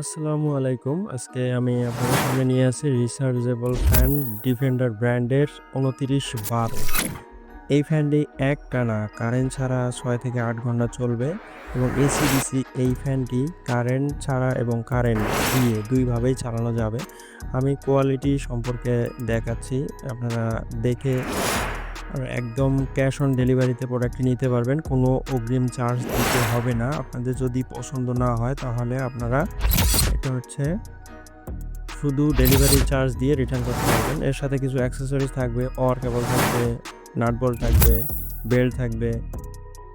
আসসালামু আলাইকুম। আজকে আমি আপনাদের সামনে নিয়ে আসি রিচার্জেবল ফ্যান ডিফেন্ডার ব্র্যান্ডের ২৯১২ এই ফ্যানটি এক টানা কারেন্ট ছাড়া ছয় থেকে আট ঘণ্টা চলবে এবং এসি-ডিসি এই ফ্যানটি কারেন্ট ছাড়া এবং কারেন্ট দিয়ে দুইভাবেই চালানো যাবে। আমি কোয়ালিটি সম্পর্কে দেখাচ্ছি। আপনারা দেখে একদম ক্যাশ অন ডেলিভারিতে প্রোডাক্টটি নিতে পারবেন। কোনো অগ্রিম চার্জ দিতে হবে না। আপনাদের যদি পছন্দ না হয় তাহলে আপনারা এটা হচ্ছে শুধু ডেলিভারি চার্জ দিয়ে রিটার্ন করতে পারবেন। এর সাথে কিছু অ্যাক্সেসরিজ থাকবে, পাওয়ার কেবল থাকবে, নাট বল্ট থাকবে, বেল্ট থাকবে।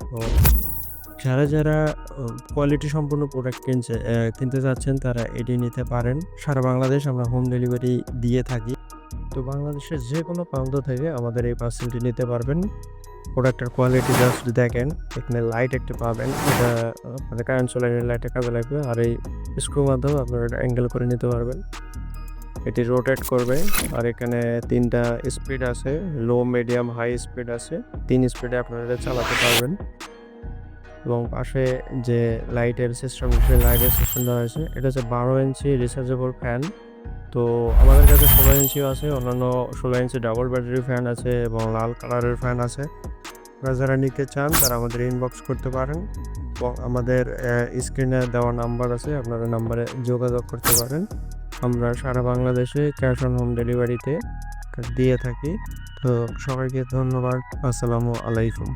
তো যারা, যারা কোয়ালিটি সম্পন্ন প্রোডাক্ট কিনছে কিনতে চাচ্ছেন তারা এটি নিতে পারেন। সারা বাংলাদেশ আমরা হোম ডেলিভারি দিয়ে থাকি। তো বাংলাদেশের যেকোনো প্রান্ত থেকে আমাদের এই পার্সেলটি নিতে পারবেন। প্রোডাক্টের কোয়ালিটি জাস্ট দেখেন। এখানে লাইট একটা পাবেন। এটা আপনাদের কারেন্ট চলে গেলে লাইটের কাজে লাগবে। আর এই স্ক্রু মাধ্যমে আপনারা এটা অ্যাঙ্গেল করে নিতে পারবেন। এটি রোটেট করবে। আর এখানে তিনটা স্পিড আছে। লো, মিডিয়াম, হাই স্পিড আছে। তিন স্পিডে আপনারা এটা চালাতে পারবেন। এবং পাশে যে লাইটের সিস্টেম সেই লাইটের সিস্টেম দেওয়া হয়েছে। এটা হচ্ছে ১২ ইঞ্চি রিচার্জেবল ফ্যান। তো আমাদের কাছে ১৬ ইঞ্চিও আছে। অন্যান্য ১৬ ইঞ্চি ডাবল ব্যাটারি ফ্যান আছে এবং লাল কালারের ফ্যান আছে। যারা নিতে চান, তারা আমাদের ইনবক্স করতে পারেন এবং আমাদের স্ক্রিনে দেওয়া নাম্বার আছে। আপনারা নাম্বারে যোগাযোগ করতে পারেন। আমরা সারা বাংলাদেশে ক্যাশ অন হোম ডেলিভারিতে দিয়ে থাকি। তো সবাইকে ধন্যবাদ। আসসালামু আলাইকুম।